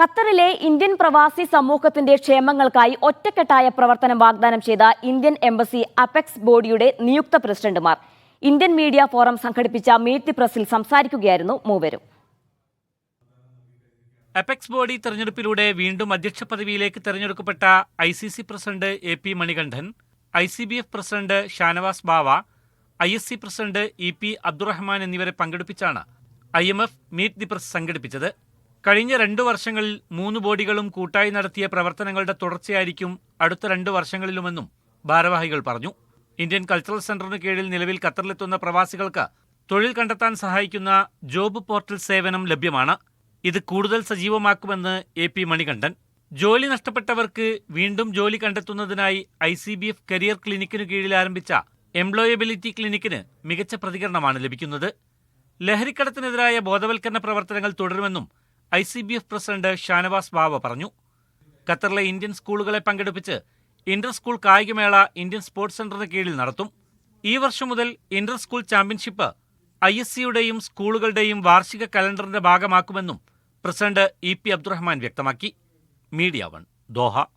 ഖത്തറിലെ ഇന്ത്യൻ പ്രവാസി സമൂഹത്തിന്റെ ക്ഷേമങ്ങൾക്കായി ഒറ്റക്കെട്ടായ പ്രവർത്തനം വാഗ്ദാനം ചെയ്ത ഇന്ത്യൻ എംബസി അപെക്സ് ബോഡിയുടെ നിയുക്ത പ്രസിഡന്റുമാർ. ഇന്ത്യൻ മീഡിയ ഫോറം സംഘടിപ്പിച്ച മീറ്റ് ദി പ്രസിൽ സംസാരിക്കുകയായിരുന്നു മൂവരും. അപെക്സ് ബോഡി തെരഞ്ഞെടുപ്പിലൂടെ വീണ്ടും അധ്യക്ഷ പദവിയിലേക്ക് തെരഞ്ഞെടുക്കപ്പെട്ട I C C president A P Manikandan I C B F president Shanavas Bava I S C president E P Abdurahman എന്നിവരെ പങ്കെടുപ്പിച്ചാണ് I M F meet the press സംഘടിപ്പിച്ചത്. കഴിഞ്ഞ രണ്ടു വർഷങ്ങളിൽ മൂന്ന് ബോഡികളും കൂട്ടായി നടത്തിയ പ്രവർത്തനങ്ങളുടെ തുടർച്ചയായിരിക്കും അടുത്ത രണ്ട് വർഷങ്ങളിലുമെന്നും ഭാരവാഹികൾ പറഞ്ഞു. ഇന്ത്യൻ കൾച്ചറൽ സെന്ററിന് കീഴിൽ നിലവിൽ ഖത്തറിലെത്തുന്ന പ്രവാസികൾക്ക് തൊഴിൽ കണ്ടെത്താൻ സഹായിക്കുന്ന ജോബ് പോർട്ടൽ സേവനം ലഭ്യമാണ്. ഇത് കൂടുതൽ സജീവമാക്കുമെന്ന് എ പി മണികണ്ഠൻ. ജോലി നഷ്ടപ്പെട്ടവർക്ക് വീണ്ടും ജോലി കണ്ടെത്തുന്നതിനായി I C B F career ക്ലിനിക്കിനു കീഴിൽ ആരംഭിച്ച എംപ്ലോയബിലിറ്റി ക്ലിനിക്കിന് മികച്ച പ്രതികരണമാണ് ലഭിക്കുന്നത്. ലഹരിക്കടത്തിനെതിരായ ബോധവൽക്കരണ പ്രവർത്തനങ്ങൾ തുടരുമെന്നും I C B F president Shanavas Baba പറഞ്ഞു. ഖത്തറിലെ ഇന്ത്യൻ സ്കൂളുകളെ പങ്കെടുപ്പിച്ച് ഇന്റർ സ്കൂൾ കായികമേള ഇന്ത്യൻ സ്പോർട്സ് സെന്ററിന് കീഴിൽ നടത്തും. ഈ വർഷം മുതൽ inter school championship I S സിയുടെയും സ്കൂളുകളുടെയും വാർഷിക കലണ്ടറിന്റെ ഭാഗമാക്കുമെന്നും പ്രസിഡന്റ് ഇ പി അബ്ദുറഹ്മാൻ വ്യക്തമാക്കി. Media one Doha.